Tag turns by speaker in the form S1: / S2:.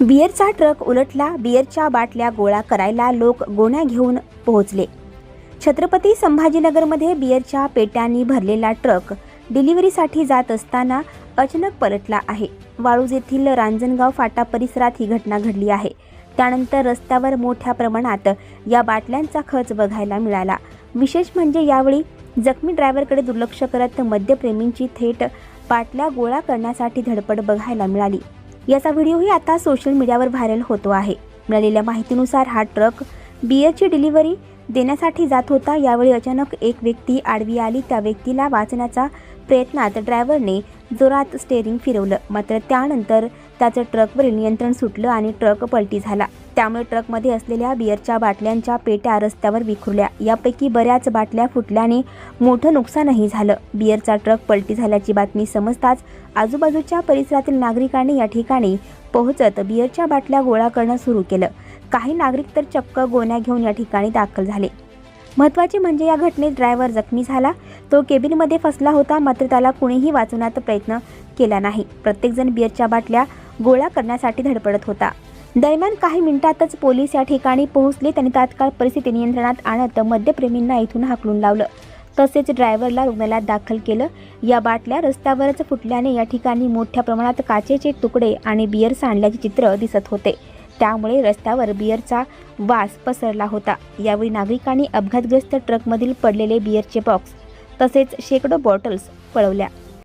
S1: बिअरचा truck उलटला बिअरच्या बाटल्या गोळा करायला लोक गोण्या घेऊन पोहोचले. छत्रपती संभाजीनगरमध्ये बिअरच्या पेट्यांनी भरलेला ट्रक डिलिव्हरीसाठी जात असताना अचानक पलटला आहे. वाळूज येथील रांजणगाव फाटा परिसरात ही घटना घडली आहे. त्यानंतर रस्त्यावर मोठ्या प्रमाणात या बाटल्यांचा खच बघायला मिळाला. विशेष म्हणजे यावेळी जखमी ड्रायव्हरकडे दुर्लक्ष करत मद्यप्रेमींची थेट बाटल्या गोळा करण्यासाठी धडपड बघायला मिळाली. याचा व्हिडिओही आता सोशल मीडियावर व्हायरल होतो आहे. मिळालेल्या माहितीनुसार हा ट्रक बियरची डिलिव्हरी देण्यासाठी जात होता. यावेळी अचानक एक व्यक्ती आडवी आली. त्या व्यक्तीला वाचण्याचा प्रयत्नात ड्रायव्हरने जोरात स्टेअरिंग फिरवलं. मात्र त्यानंतर त्याचं ट्रकवरील नियंत्रण सुटलं आणि ट्रक पलटी झाला. त्यामुळे ट्रकमध्ये असलेल्या बियरच्या बाटल्यांच्या पेट्या रस्त्यावर विखुरल्या. यापैकी बऱ्याच बाटल्या फुटल्याने मोठं नुकसानही झालं. बियरचा ट्रक पलटी झाल्याची बातमी समजताच आजूबाजूच्या परिसरातील नागरिकांनी या ठिकाणी पोहोचत बियरच्या बाटल्या गोळा करणं सुरू केलं. काही नागरिक तर चक्क गोण्या घेऊन या ठिकाणी दाखल झाले. महत्त्वाचे म्हणजे या घटनेत ड्रायव्हर जखमी झाला. तो केबिनमध्ये फसला होता मात्र त्याला कुणीही वाचवण्याचा प्रयत्न केला नाही. प्रत्येकजण बियरच्या बाटल्या गोळा करण्यासाठी धडपडत होता. दरम्यान काही मिनिटातच पोलीस या ठिकाणी पोहोचले. त्यांनी तात्काळ परिस्थिती नियंत्रणात आणत मद्यप्रेमींना इथून हाकलून लावलं. तसेच ड्रायव्हरला रुग्णालयात दाखल केलं. या बाटल्या रस्त्यावरच फुटल्याने या ठिकाणी मोठ्या प्रमाणात काचेचे तुकडे आणि बियर सांडल्याचे चित्र दिसत होते. त्यामुळे रस्त्यावर बियरचा वास पसरला होता. यावेळी नागरिकांनी अपघातग्रस्त ट्रकमधील पडलेले बियरचे बॉक्स तसेच शेकडो बॉटल्स पळवल्या.